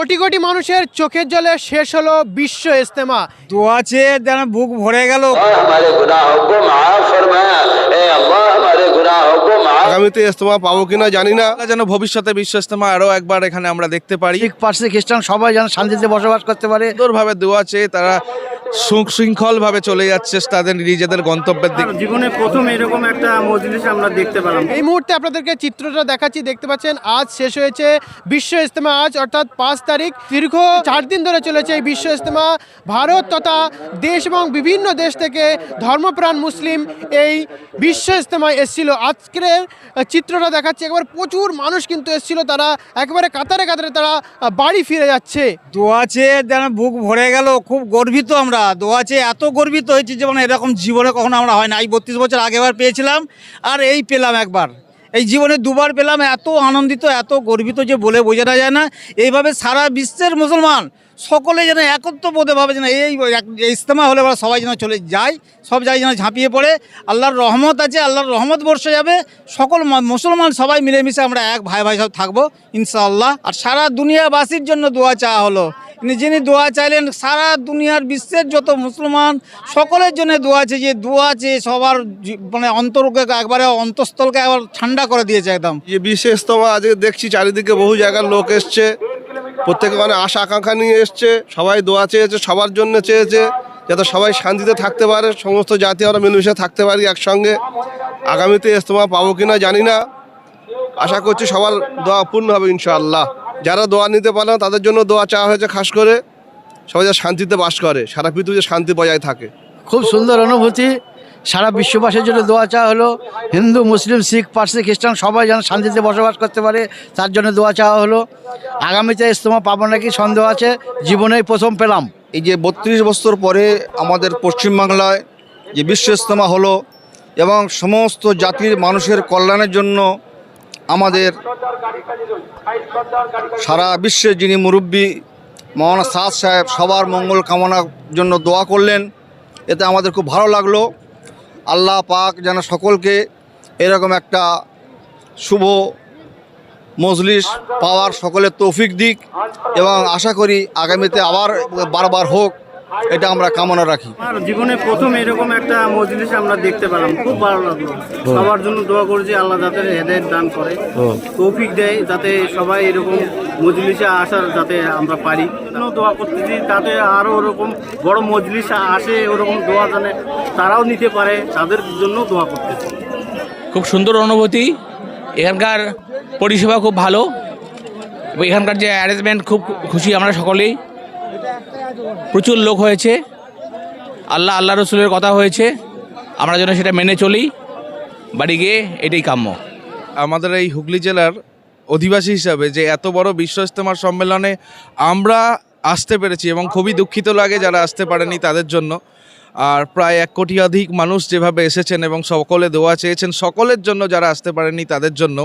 কোটি কোটি মানুষের চোখের জলে শেষ হলো বিশ্ব ইস্তেমা দোয়াচে যেন বুক ভরে গেল। আগামীতে ইস্তেমা পাবো কিনা জানি না। যেন ভবিষ্যতে বিশ্ব ইস্তেমা আরও একবার এখানে আমরা দেখতে পারি। পার্সি খ্রিস্টান সবাই যেন শান্তিতে বসবাস করতে পারে। সুন্দরভাবে দোয়া চেয়ে তারা সুশৃঙ্খলভাবে চলে যাচ্ছে তাদের নিজেদের গন্তব্যের দিকে। জীবনে প্রথম এরকম একটা মজলিস আমরা দেখতে পেলাম। এই মুহূর্তে আপনাদেরকে চিত্রটা দেখাচ্ছি দেখতে পাচ্ছেন আজ শেষ হয়েছে বিশ্ব ইস্তেমা আজ অর্থাৎ পাঁচ তারিখ দীর্ঘ চার দিন ধরে চলেছে এই বিশ্ব ইস্তেমা ভারত তথা দেশ এবং বিভিন্ন দেশ থেকে ধর্মপ্রাণ মুসলিম এই বিশ্ব ইস্তেমায় এসেছিল। আজকের চিত্রটা দেখাচ্ছি একবার প্রচুর মানুষ কিন্তু এসেছিল তারা একবারে কাতারে কাতারে তারা বাড়ি ফিরে যাচ্ছে। দোয়াছে যেন বুক ভরে গেল খুব গর্বিত আমরা। দোয়াছে এত গর্বিত হয়েছি যেমন এরকম জীবনে কখনো আমরা হয় না। এই বত্রিশ বছর আগেবার পেয়েছিলাম আর এই পেলাম একবার। এই জীবনে দুবার পেলাম, এত আনন্দিত, এত গর্বিত যে বলে বোঝানো যায় না। এইভাবে সারা বিশ্বের মুসলমান সকলে যেন একত্র বোধে ভাবে যেন এই ইস্তেমা হলে এবার সবাই যেন চলে যায়, সব জায়গায় যেন ঝাঁপিয়ে পড়ে। আল্লাহর রহমত আছে, আল্লাহর রহমত বর্ষে যাবে। সকল মুসলমান সবাই মিলেমিশে আমরা এক ভাই ভাই সব থাকব, ইনশাআল্লাহ। আর সারা দুনিয়াবাসীর জন্য দোয়া চাওয়া হলো। যিনি দোয়া চাইলেন, সারা দুনিয়ার বিশ্বের যত মুসলমান, সকলের জন্য দোয়া আছে যে, দোয়া আছে সবার মানে অন্তরকে একবারে অন্তঃস্থলকে একবার ঠান্ডা করে দিয়েছে একদম। যে বিশ্ব ইস্তেমা আজকে দেখছি চারিদিকে বহু জায়গার লোক এসছে, প্রত্যেকে মানে আশা আকাঙ্ক্ষা নিয়ে এসছে, সবাই দোয়া চেয়েছে, সবার জন্য চেয়েছে, যাতে সবাই শান্তিতে থাকতে পারে, সমস্ত জাতি আমরা মিলেমিশে থাকতে পারি একসঙ্গে। আগামীতে ইস্তেমা পাবো কিনা জানি না। আশা করছি সবার দোয়া পূর্ণ হবে ইনশাআল্লাহ। যারা দোয়া নিতে পারে না তাদের জন্য দোয়া চাওয়া হয়েছে খাস করে সবাই যা শান্তিতে বাস করে সারা পৃথিবীতে শান্তি বজায় থাকে। খুব সুন্দর অনুভূতি সারা বিশ্ববাসীর জন্য দোয়া চাওয়া হলো হিন্দু মুসলিম শিখ পার্সি খ্রিস্টান সবাই যেন শান্তিতে বসবাস করতে পারে তার জন্য দোয়া চাওয়া হলো। আগামীতে ইস্তমা পাবো নাকি সন্দেহ আছে জীবনেই প্রথম পেলাম। এই যে বত্রিশ বছর পরে আমাদের পশ্চিমবাংলায় যে বিশ্ব ইস্তমা হলো এবং সমস্ত জাতির মানুষের কল্যাণের জন্য আমাদের সারা বিশ্বের যিনি মুরব্বী মহানা সাদ সাহেব, সবার মঙ্গল কামনার জন্য দোয়া করলেন। এতে আমাদের খুব ভালো লাগল। আল্লাহ পাক যেন সকলকে এরকম একটা শুভ মজলিস পাওয়ার সকলের তৌফিক দিক এবং আশা করি আগামীতে আবার বারবার হোক। এটা আমরা কামনা রাখি। আমার জীবনে প্রথম এরকম একটা মজলিস আমরা দেখতে পেলাম। খুব ভালো লাগল। সবার জন্য দোয়া করছি আল্লাহ যাতে হেদায়ত দান করে তৌফিক দেয় যাতে সবাই এরকম মজলিসে আসার যাতে আমরা পারি। দোয়া করতেছি তাতে আরও ওরকম বড় মজলিস আসে ওরকম দোয়া জানে তারাও নিতে পারে তাদের জন্য দোয়া করতেছি। খুব সুন্দর অনুভূতি। এখানকার পরিষেবা খুব ভালো। এখানকার যে অ্যারেঞ্জমেন্ট খুব খুশি আমরা সকলেই। প্রচুর লোক হয়েছে। আল্লাহ আল্লাহ রসুলের কথা হয়েছে। আমরা যেন সেটা মেনে চলি। বাড়ি গিয়ে এটাই কাম্য। আমাদের এই হুগলি জেলার অধিবাসী হিসাবে যে এত বড় বিশ্ব ইস্তেমার সম্মেলনে আমরা আসতে পেরেছি এবং খুবই দুঃখিত লাগে যারা আসতে পারেনি তাদের জন্য। আর প্রায় এক কোটি অধিক মানুষ যেভাবে এসেছেন এবং সকলে দোয়া চেয়েছেন, সকলের জন্য যারা আসতে পারেনি তাদের জন্য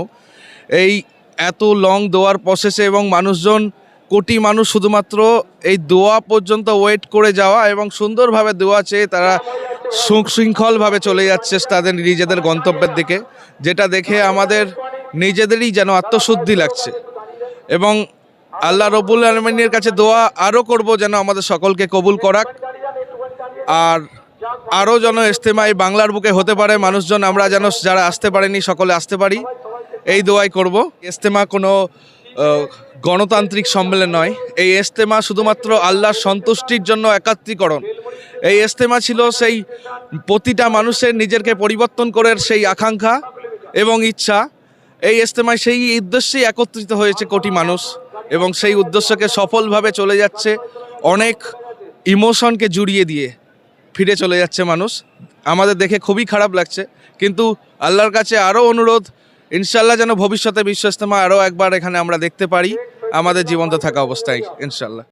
এই এত লং দোয়ার প্রসেসে এবং মানুষজন কোটি মানুষ শুধুমাত্র এই দোয়া পর্যন্ত ওয়েট করে যাওয়া এবং সুন্দরভাবে দোয়া চেয়ে তারা সুশৃঙ্খলভাবে চলে যাচ্ছে তাদের নিজেদের গন্তব্যের দিকে, যেটা দেখে আমাদের নিজেদেরই যেন আত্মশুদ্ধি লাগছে। এবং আল্লাহ রবুল আলমিনের কাছে দোয়া আরও করব যেন আমাদের সকলকে কবুল করাক। আর আরও যেন ইস্তেমাই বাংলার বুকে হতে পারে মানুষজন, আমরা যেন যারা আসতে পারেনি সকলে আসতে পারি। এই দোয়াই করব। ইস্তেমা কোনো গণতান্ত্রিক সম্মেলন নয়। এই ইস্তেমা শুধুমাত্র আল্লাহর সন্তুষ্টির জন্য একাত্রীকরণ এই ইস্তেমা ছিল সেই প্রতিটা মানুষের নিজেকে পরিবর্তন করে সেই আকাঙ্ক্ষা এবং ইচ্ছা। এই ইস্তেমায় সেই উদ্দেশ্যেই একত্রিত হয়েছে কোটি মানুষ এবং সেই উদ্দেশ্যকে সফলভাবে চলে যাচ্ছে। অনেক ইমোশনকে জুড়িয়ে দিয়ে ফিরে চলে যাচ্ছে মানুষ। আমাদের দেখে খুবই খারাপ লাগছে। কিন্তু আল্লাহর কাছে আরও অনুরোধ ইনশাল্লাহ যেন ভবিষ্যতে বিশ্ব ইস্তেমা আরও একবার এখানে আমরা দেখতে পারি, আমাদের জীবন্ত থাকা অবস্থায়, ইনশাল্লাহ।